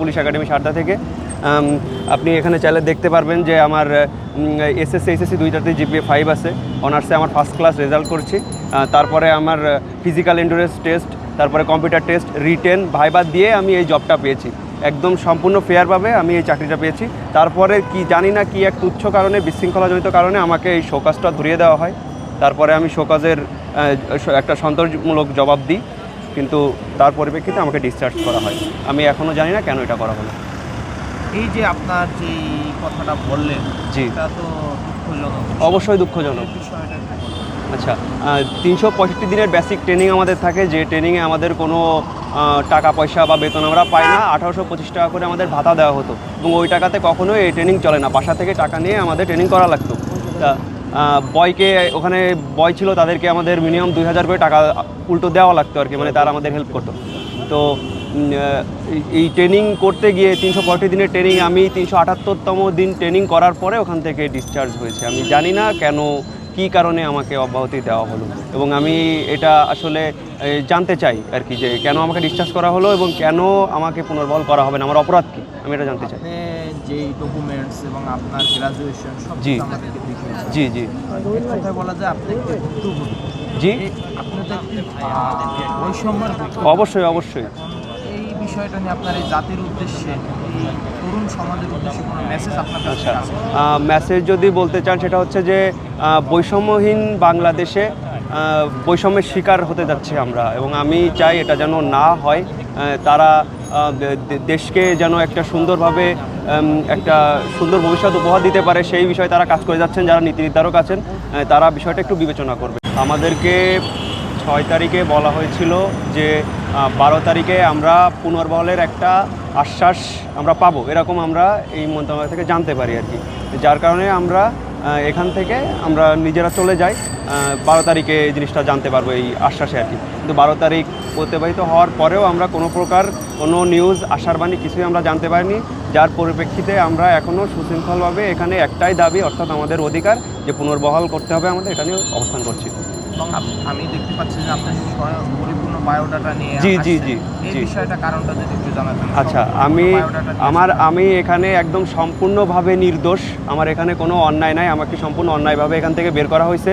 Police academy Sarada থেকে। আপনি এখানে চাইলে দেখতে পারবেন যে আমার এসএসসি এসএসসি দুইটাতে জিপিএ ফাইভ আছে। অনার্সে আমার ফার্স্ট ক্লাস রেজাল্ট করছি। তারপরে আমার ফিজিক্যাল এন্ডুরেন্স টেস্ট তারপরে কম্পিউটার টেস্ট রিটেন ভাইবা দিয়ে আমি এই জবটা পেয়েছি। একদম সম্পূর্ণ ফেয়ারভাবে আমি এই চাকরিটা পেয়েছি। তারপরে কি জানি না কি এক তুচ্ছ কারণে, বিশৃঙ্খলাজনিত কারণে আমাকে এই শোকাজটা ধরিয়ে দেওয়া হয়। তারপরে আমি শোকাজের একটা সন্তোষমূলক জবাব দিই। কিন্তু তার পরিপ্রেক্ষিতে আমাকে ডিসচার্জ করা হয়। আমি এখনও জানি না কেন এটা করা হলো। এই যে আপনার যে কথাটা বললেন জি। তো দুঃখজনক। অবশ্যই দুঃখজনক। আচ্ছা তিনশো পঁয়ষট্টি দিনের বেসিক ট্রেনিং আমাদের থাকে যে ট্রেনিংয়ে আমাদের কোনো টাকা পয়সা বা বেতন আমরা পাই না। আঠারোশো পঁচিশ টাকা করে আমাদের ভাতা দেওয়া হতো। এবং ওই টাকাতে কখনোই এই ট্রেনিং চলে না। বাসা থেকে টাকা নিয়ে আমাদের ট্রেনিং করা লাগতো। তা বয়কে, ওখানে বয় ছিল, তাদেরকে আমাদের মিনিমাম দুই হাজার করে টাকা উল্টো দেওয়া লাগতো আর কি মানে তারা আমাদের হেল্প করতো। তো এই- ট্রেনিং করতে গিয়ে তিনশো পঁয়ষট্টি দিনের ট্রেনিং আমি তিনশো আটাত্তরতম দিন ট্রেনিং করার পরে ওখান থেকে ডিসচার্জ হয়েছে। আমি জানি না কেন, কী কারণে আমাকে অব্যাহতি দেওয়া হলো এবং আমি এটা আসলে জানতে চাই আর কি, যে কেন আমাকে ডিসচার্জ করা হলো এবং কেন আমাকে পুনর্বল করা হবে না, আমার অপরাধ কী? আমি এটা জানতে চাই। যেই ডকুমেন্টস এবং আপনার গ্রাজুয়েশন সব জি। আমাদেরকে জি বলা যায় আপনি ভুক্তভোগী জি। আপনি তো বৈষম্যের অবশ্যই অবশ্যই। এই বিষয়টা নিয়ে আপনার এই জাতির উদ্দেশ্যে তরুণ সমাজের উদ্দেশ্যে কোনো মেসেজ আপনার কাছে আচ্ছা। মেসেজ যদি বলতে চান সেটা হচ্ছে যে বৈষম্যহীন বাংলাদেশে বৈষম্যের শিকার হতে যাচ্ছে আমরা। এবং আমি চাই এটা যেন না হয়। তারা দেশকে যেন একটা সুন্দরভাবে একটা সুন্দর ভবিষ্যৎ উপহার দিতে পারে, সেই বিষয়ে তারা কাজ করে যাচ্ছেন, যারা নীতি নির্ধারক আছেন তারা বিষয়টা একটু বিবেচনা করবে। আমাদেরকে ছয় তারিখে বলা হয়েছিল যে বারো তারিখে আমরা পুনর্বহলের একটা আশ্বাস আমরা পাবো, এরকম আমরা এই মন্ত্রণালয় থেকে জানতে পারি আর কি। যার কারণে আমরা এখান থেকে আমরা নিজেরা চলে যাই। বারো তারিখে এই জিনিসটা জানতে পারব এই আশ্বাসে আর কি। কিন্তু বারো তারিখ অতিবাহিত হওয়ার পরেও আমরা কোনো প্রকার কোনো নিউজ আশার বাণী কিছুই আমরা জানতে পারিনি। যার পরিপ্রেক্ষিতে আমরা এখনও সুশৃঙ্খলভাবে এখানে একটাই দাবি অর্থাৎ আমাদের অধিকার যে পুনর্বহাল করতে হবে আমাদের এটা নিয়ে অবস্থান করছি। এবং আমি দেখতে পাচ্ছি যে আপনি পরিপূর্ণ বায়োডাটা নিয়ে জি, জি, জি, এই বিষয়টা কারণটা যদি একটু জানাতেন আচ্ছা আমি আমার আমি এখানে একদম সম্পূর্ণভাবে নির্দোষ। আমার এখানে কোনো অন্যায় নাই আমাকে সম্পূর্ণ অন্যায়ভাবে এখান থেকে বের করা হয়েছে।